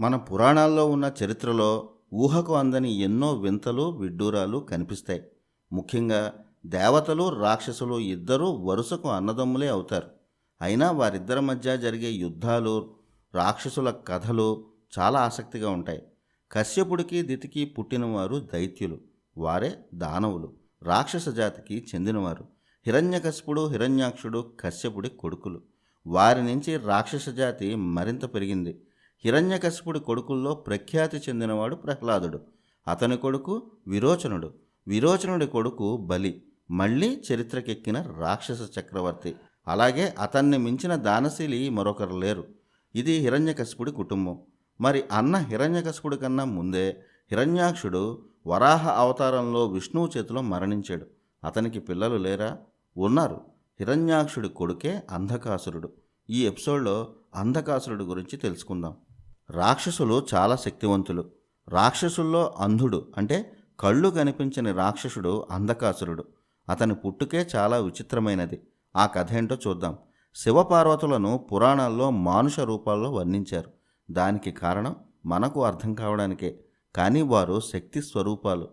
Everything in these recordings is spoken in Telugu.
మన పురాణాల్లో ఉన్న చరిత్రలో ఊహకు అందని ఎన్నో వింతలు విడ్డూరాలు కనిపిస్తాయి. ముఖ్యంగా దేవతలు రాక్షసులు ఇద్దరూ వరుసకు అన్నదమ్ములే అవుతారు. అయినా వారిద్దరి మధ్య జరిగే యుద్ధాలు రాక్షసుల కథలు చాలా ఆసక్తిగా ఉంటాయి. కశ్యపుడికి దితికి పుట్టినవారు దైత్యులు. వారే దానవులు. రాక్షస జాతికి చెందినవారు. హిరణ్యకశపుడు హిరణ్యాక్షుడు కశ్యపుడి కొడుకులు. వారి నుంచి రాక్షస జాతి మరింత పెరిగింది. హిరణ్యకశపుడి కొడుకుల్లో ప్రఖ్యాతి చెందినవాడు ప్రహ్లాదుడు. అతని కొడుకు విరోచనుడు. విరోచనుడి కొడుకు బలి. మళ్ళీ చరిత్రకెక్కిన రాక్షస చక్రవర్తి. అలాగే అతన్ని మించిన దానశీలి మరొకరు లేరు. ఇది హిరణ్యకశపుడి కుటుంబం. మరి అన్న హిరణ్యకశపుడి కన్నా ముందే హిరణ్యాక్షుడు వరాహ అవతారంలో విష్ణువు చేతిలో మరణించాడు. అతనికి పిల్లలు లేరా? ఉన్నారు. హిరణ్యాక్షుడి కొడుకే అంధకాసురుడు. ఈ ఎపిసోడ్లో అంధకాసురుడు గురించి తెలుసుకుందాం. రాక్షసులు చాలా శక్తివంతులు. రాక్షసుల్లో అంధుడు అంటే కళ్ళు కనిపించని రాక్షసుడు అంధకాసురుడు. అతని పుట్టుకే చాలా విచిత్రమైనది. ఆ కథ ఏంటో చూద్దాం. శివపార్వతులను పురాణాల్లో మానుష రూపాల్లో వర్ణించారు. దానికి కారణం మనకు అర్థం కావడానికే. కానీ వారు శక్తి స్వరూపాలు.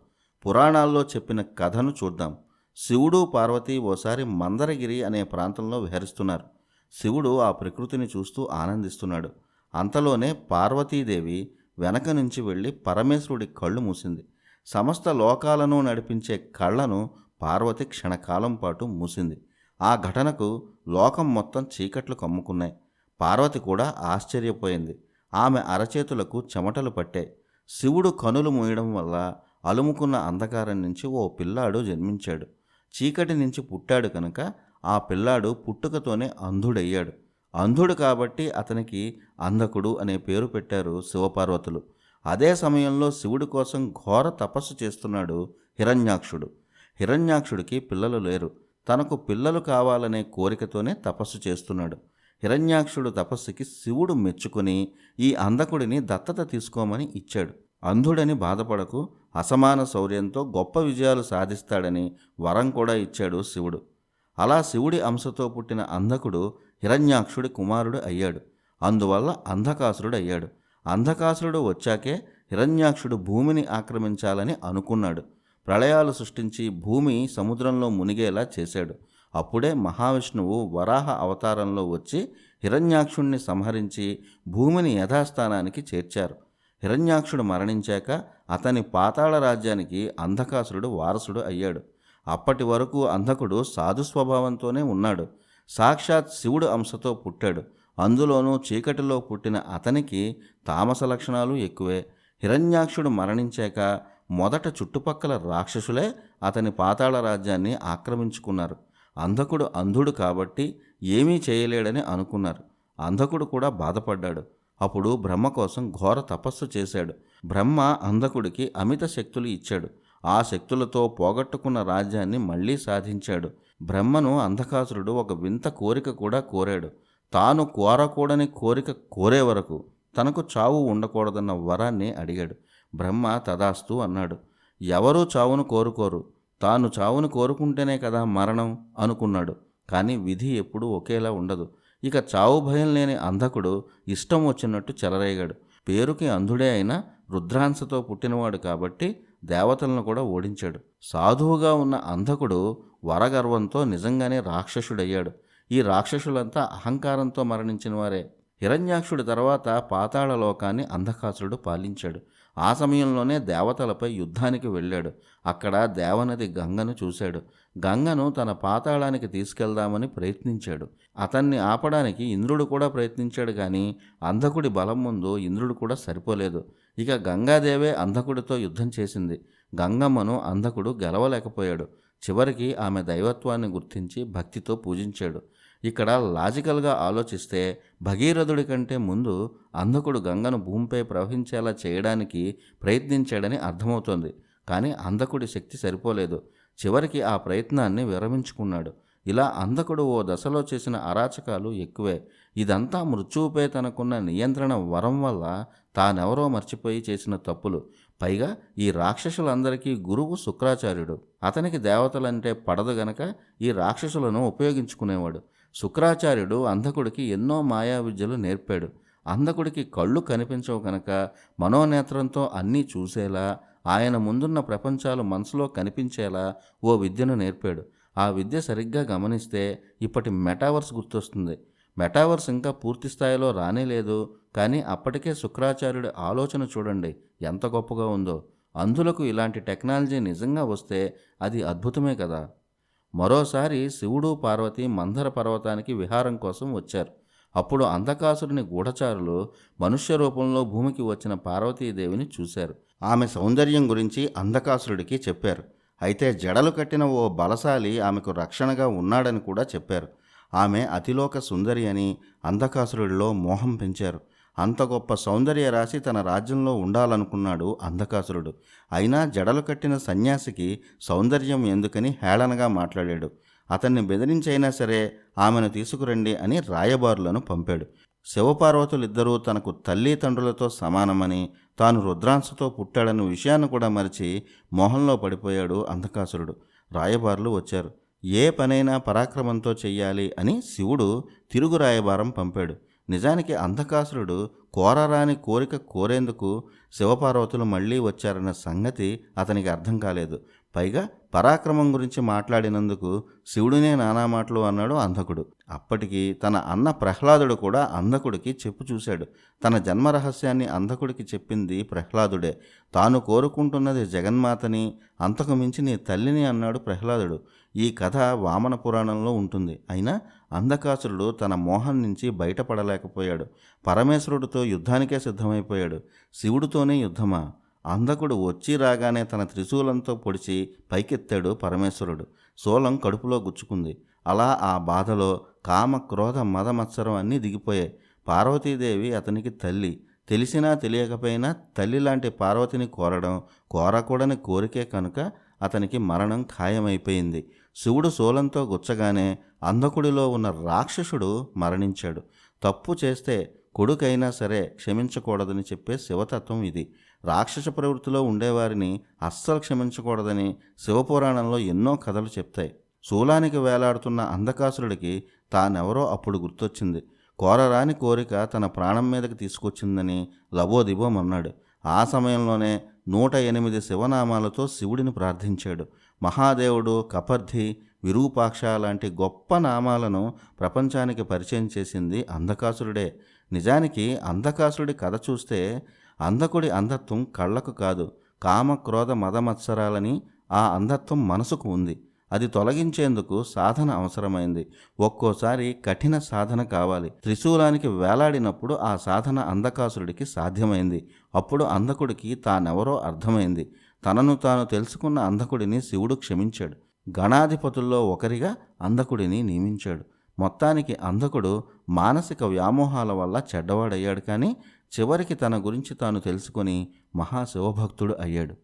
పురాణాల్లో చెప్పిన కథను చూద్దాం. శివుడు పార్వతి ఓసారి మందరగిరి అనే ప్రాంతంలో విహరిస్తున్నారు. శివుడు ఆ ప్రకృతిని చూస్తూ ఆనందిస్తున్నాడు. అంతలోనే పార్వతీదేవి వెనక నుంచి వెళ్ళి పరమేశ్వరుడి కళ్ళు మూసింది. సమస్త లోకాలను నడిపించే కళ్ళను పార్వతి క్షణకాలం పాటు మూసింది. ఆ ఘటనకు లోకం మొత్తం చీకట్లు కమ్ముకున్నాయి. పార్వతి కూడా ఆశ్చర్యపోయింది. ఆమె అరచేతులకు చెమటలు పట్టాయి. శివుడు కనులు మూయడం వల్ల అలుముకున్న అంధకారం నుంచి ఓ పిల్లాడు జన్మించాడు. చీకటి నుంచి పుట్టాడు కనుక ఆ పిల్లాడు పుట్టుకతోనే అంధుడయ్యాడు. అంధుడు కాబట్టి అతనికి అంధకుడు అనే పేరు పెట్టారు శివపార్వతులు. అదే సమయంలో శివుడి కోసం ఘోర తపస్సు చేస్తున్నాడు హిరణ్యాక్షుడు. హిరణ్యాక్షుడికి పిల్లలు లేరు. తనకు పిల్లలు కావాలనే కోరికతోనే తపస్సు చేస్తున్నాడు. హిరణ్యాక్షుడు తపస్సుకి శివుడు మెచ్చుకొని ఈ అంధకుడిని దత్తత తీసుకోమని ఇచ్చాడు. అంధుడని బాధపడకు అసమాన శౌర్యంతో గొప్ప విజయాలు సాధిస్తాడని వరం కూడా ఇచ్చాడు శివుడు. అలా శివుడి అంశతో పుట్టిన అంధకుడు హిరణ్యాక్షుడి కుమారుడు అయ్యాడు. అందువల్ల అంధకాసురుడు అయ్యాడు. అంధకాసురుడు వచ్చాకే హిరణ్యాక్షుడు భూమిని ఆక్రమించాలని అనుకున్నాడు. ప్రళయాలు సృష్టించి భూమి సముద్రంలో మునిగేలా చేశాడు. అప్పుడే మహావిష్ణువు వరాహ అవతారంలో వచ్చి హిరణ్యాక్షుణ్ణి సంహరించి భూమిని యథాస్థానానికి చేర్చారు. హిరణ్యాక్షుడు మరణించాక అతని పాతాళ రాజ్యానికి అంధకాసురుడు వారసుడు అయ్యాడు. అప్పటి వరకు అంధకుడు సాధు స్వభావంతోనే ఉన్నాడు. సాక్షాత్ శివుడు అంశతో పుట్టాడు. అందులోనూ చీకటిలో పుట్టిన అతనికి తామస లక్షణాలు ఎక్కువే. హిరణ్యాక్షుడు మరణించాక మొదట చుట్టుపక్కల రాక్షసులే అతని పాతాళ రాజ్యాన్ని ఆక్రమించుకున్నారు. అంధకుడు అంధుడు కాబట్టి ఏమీ చేయలేడని అనుకున్నారు. అంధకుడు కూడా బాధపడ్డాడు. అప్పుడు బ్రహ్మ కోసం ఘోర తపస్సు చేశాడు. బ్రహ్మ అంధకుడికి అమిత శక్తులు ఇచ్చాడు. ఆ శక్తులతో పోగొట్టుకున్న రాజ్యాన్ని మళ్ళీ సాధించాడు. బ్రహ్మను అంధకాసురుడు ఒక వింత కోరిక కూడా కోరాడు. తాను కోరకూడని కోరిక కోరే వరకు తనకు చావు ఉండకూడదన్న వరాన్ని అడిగాడు. బ్రహ్మ తదాస్తు అన్నాడు. ఎవరూ చావును కోరుకోరు. తాను చావును కోరుకుంటేనే కదా మరణం అనుకున్నాడు. కానీ విధి ఎప్పుడూ ఒకేలా ఉండదు. ఇక చావు భయం లేని అంధకుడు ఇష్టం వచ్చినట్టు చెలరేగాడు. పేరుకి అంధుడే అయినా రుద్రాంశతో పుట్టినవాడు కాబట్టి దేవతలను కూడా ఓడించాడు. సాధువుగా ఉన్న అంధకుడు వరగర్వంతో నిజంగానే రాక్షసుడయ్యాడు. ఈ రాక్షసులంతా అహంకారంతో మరణించిన వారే. హిరణ్యాక్షుడి తర్వాత పాతాళలోకాన్ని అంధకాసురుడు పాలించాడు. ఆ సమయంలోనే దేవతలపై యుద్ధానికి వెళ్ళాడు. అక్కడ దేవనది గంగను చూశాడు. గంగను తన పాతాళానికి తీసుకెళ్దామని ప్రయత్నించాడు. అతన్ని ఆపడానికి ఇంద్రుడు కూడా ప్రయత్నించాడు కానీ అంధకుడి బలం ముందు ఇంద్రుడు కూడా సరిపోలేదు. ఇక గంగాదేవే అంధకుడితో యుద్ధం చేసింది. గంగమ్మను అంధకుడు గెలవలేకపోయాడు. చివరికి ఆమె దైవత్వాన్ని గుర్తించి భక్తితో పూజించాడు. ఇక్కడ లాజికల్గా ఆలోచిస్తే భగీరథుడి కంటే ముందు అంధకుడు గంగను భూమిపై ప్రవహించేలా చేయడానికి ప్రయత్నించాడని అర్థమవుతోంది. కానీ అంధకుడి శక్తి సరిపోలేదు. చివరికి ఆ ప్రయత్నాన్ని విరమించుకున్నాడు. ఇలా అంధకుడు ఓ దశలో చేసిన అరాచకాలు ఎక్కువే. ఇదంతా మృత్యువుపై తనకున్న నియంత్రణ వరం వల్ల తానెవరో మర్చిపోయి చేసిన తప్పులు. పైగా ఈ రాక్షసులందరికీ గురువు శుక్రాచార్యుడు. అతనికి దేవతలంటే పడదు గనక ఈ రాక్షసులను ఉపయోగించుకునేవాడు. శుక్రాచార్యుడు అంధకుడికి ఎన్నో మాయా విద్యలు నేర్పాడు. అంధకుడికి కళ్ళు కనిపించవు కనుక మనోనేత్రంతో అన్నీ చూసేలా ఆయన ముందున్న ప్రపంచాలు మనసులో కనిపించేలా ఓ విద్యను నేర్పాడు. ఆ విద్య సరిగ్గా గమనిస్తే ఇప్పటి మెటావర్స్ గుర్తొస్తుంది. మెటావర్స్ ఇంకా పూర్తి స్థాయిలో రానే లేదు కానీ అప్పటికే శుక్రాచార్యుడి ఆలోచన చూడండి ఎంత గొప్పగా ఉందో. అంధులకు ఇలాంటి టెక్నాలజీ నిజంగా వస్తే అది అద్భుతమే కదా. మరోసారి శివుడు పార్వతి మందర పర్వతానికి విహారం కోసం వచ్చారు. అప్పుడు అంధకాసురుని గూఢచారులు మనుష్య రూపంలో భూమికి వచ్చిన పార్వతీదేవిని చూశారు. ఆమె సౌందర్యం గురించి అంధకాసురుడికి చెప్పారు. అయితే జడలు కట్టిన ఓ బలశాలి ఆమెకు రక్షణగా ఉన్నాడని కూడా చెప్పారు. ఆమె అతిలోక సుందరి అని అంధకాసురుడిలో మోహం పెంచారు. అంత గొప్ప సౌందర్య రాశి తన రాజ్యంలో ఉండాలనుకున్నాడు అంధకాసురుడు. అయినా జడలు కట్టిన సన్యాసికి సౌందర్యం ఎందుకని హేళనగా మాట్లాడాడు. అతన్ని బెదిరించైనా సరే ఆమెను తీసుకురండి అని రాయబారులను పంపాడు. శివపార్వతులిద్దరూ తనకు తల్లి తండ్రులతో సమానమని తాను రుద్రాంశతో పుట్టాడన్న విషయాన్ని కూడా మరిచి మోహంలో పడిపోయాడు అంధకాసురుడు. రాయబారులు వచ్చారు. ఏ పనైనా పరాక్రమంతో చెయ్యాలి అని శివుడు తిరుగు రాయబారం పంపాడు. నిజానికి అంధకాసురుడు కోరరాని కోరిక కోరేందుకు శివపార్వతులు మళ్ళీ వచ్చారన్న సంగతి అతనికి అర్థం కాలేదు. పైగా పరాక్రమం గురించి మాట్లాడినందుకు శివుడినే నానా మాటలు అన్నాడు అంధకుడు. అప్పటికి తన అన్న ప్రహ్లాదుడు కూడా అంధకుడికి చెప్పు చూశాడు. తన జన్మ రహస్యాన్ని అంధకుడికి చెప్పింది ప్రహ్లాదుడే. తాను కోరుకుంటున్నది జగన్మాతని అంతకు మించి నీ తల్లిని అన్నాడు ప్రహ్లాదుడు. ఈ కథ వామన పురాణంలో ఉంటుంది. అయినా అంధకాసురుడు తన మోహం నుంచి బయటపడలేకపోయాడు. పరమేశ్వరుడితో యుద్ధానికే సిద్ధమైపోయాడు. శివుడితోనే యుద్ధమా? అంధకుడు వచ్చి రాగానే తన త్రిశూలంతో పొడిచి పైకెత్తాడు పరమేశ్వరుడు. శూలం కడుపులో గుచ్చుకుంది. అలా ఆ బాధలో కామ క్రోధ మద మత్సరం అన్నీ దిగిపోయాయి. పార్వతీదేవి అతనికి తల్లి. తెలిసినా తెలియకపోయినా తల్లి లాంటి పార్వతిని కోరడం కోరకూడని కోరికే కనుక అతనికి మరణం ఖాయమైపోయింది. శివుడు శూలంతో గుచ్చగానే అంధకుడిలో ఉన్న రాక్షసుడు మరణించాడు. తప్పు చేస్తే కొడుకైనా సరే క్షమించకూడదని చెప్పే శివతత్వం ఇది. రాక్షస ప్రవృత్తిలో ఉండేవారిని అస్సలు క్షమించకూడదని శివపురాణంలో ఎన్నో కథలు చెప్తాయి. శూలానికి వేలాడుతున్న అంధకాసురుడికి తానెవరో అప్పుడు గుర్తొచ్చింది. కోరరాని కోరిక తన ప్రాణం మీదకి తీసుకొచ్చిందని లబోదిబోమన్నాడు ఆ సమయంలోనే నూట ఎనిమిది శివనామాలతో శివుడిని ప్రార్థించాడు. మహాదేవుడు కపర్ధి విరూపాక్ష లాంటి గొప్ప నామాలను ప్రపంచానికి పరిచయం చేసింది అంధకాసురుడే. నిజానికి అంధకాసురుడి కథ చూస్తే అంధకుడి అంధత్వం కళ్ళకు కాదు కామ క్రోధ మదమత్సరాలని ఆ అంధత్వం మనసుకు ఉంది. అది తొలగించేందుకు సాధన అవసరమైంది. ఒక్కోసారి కఠిన సాధన కావాలి. త్రిశూలానికి వేలాడినప్పుడు ఆ సాధన అంధకాసురుడికి సాధ్యమైంది. అప్పుడు అంధకుడికి తానెవరో అర్థమైంది. తనను తాను తెలుసుకున్న అంధకుడిని శివుడు క్షమించాడు. గణాధిపతుల్లో ఒకరిగా అంధకుడిని నియమించాడు. మొత్తానికి అంధకుడు మానసిక వ్యామోహాల వల్ల చెడ్డవాడయ్యాడు కానీ చివరికి తన గురించి తాను తెలుసుకొని మహాశివభక్తుడు అయ్యాడు.